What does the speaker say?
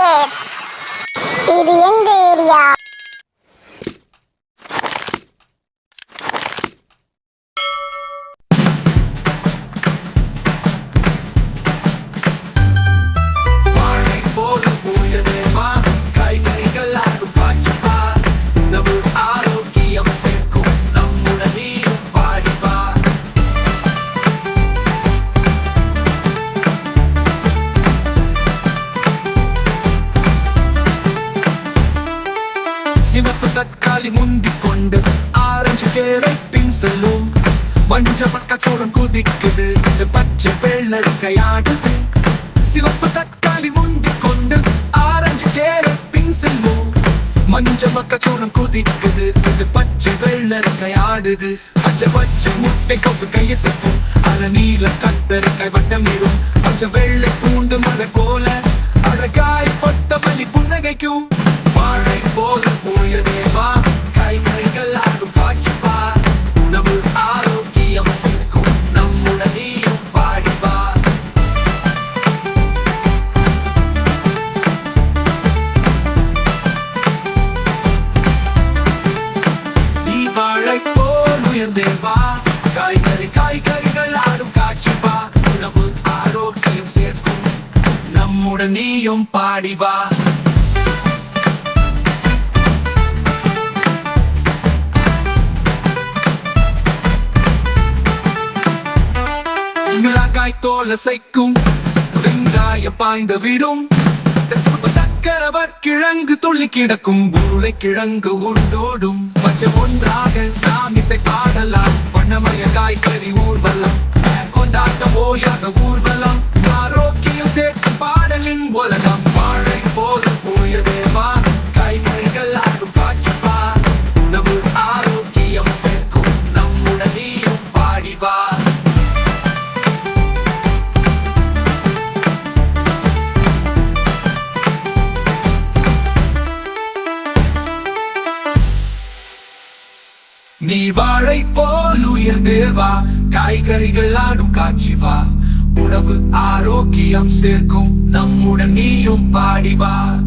kids. காலி முந்திக் கொண்டு ஆரஞ்சு கேரை பின் செல்லும் மஞ்ச பக்கச்சோளம் குதிக்குது பச்சை வெள்ளரிக்கை கையாடுது. சிவப்பு தக்காளி முந்திக் கொண்டு ஆரஞ்சு கேரை பின் செல்வோம் மஞ்ச மக்கச்சோளம் குதிக்குது இது பச்சை வெள்ளரிக்கை கையாடுது. பச்சை பச்சை முட்டை கசு கையை செப்போம் அர நீல கத்தரிக்காய் வட்டம் இடும் பச்சை வெள்ளை பூண்டு மலை போல அழகாய் பட்ட வலி புன்னகைக்கும். போல் உயர்ந்தேவா காய்கறி காய்கறிகள் ஆடும் காட்சி வா. உணவு ஆரோக்கியம் சேர்க்கும். நம்முடன் நீயும் பாடிவா மிளகாய் தோல் அசைக்கும். வெங்காய பாய்ந்து விடும். சக்கரவர் கிழங்கு துள்ளி கிடக்கும். உருளை கிழங்கு உண்டோடும். பச்சை ஒன்றாக இசை பாடலாம். வண்ணமய காய்கறி ஊர்வலம். கொண்டாட்டம் ஓயாத ஊர் நீ வாழை போல் உயர்ந்தேவா? காய்கறிகள் ஆடும் காட்சி வா. உணவு ஆரோக்கியம் சேர்க்கும். நம்முடன் நீயும் பாடிவா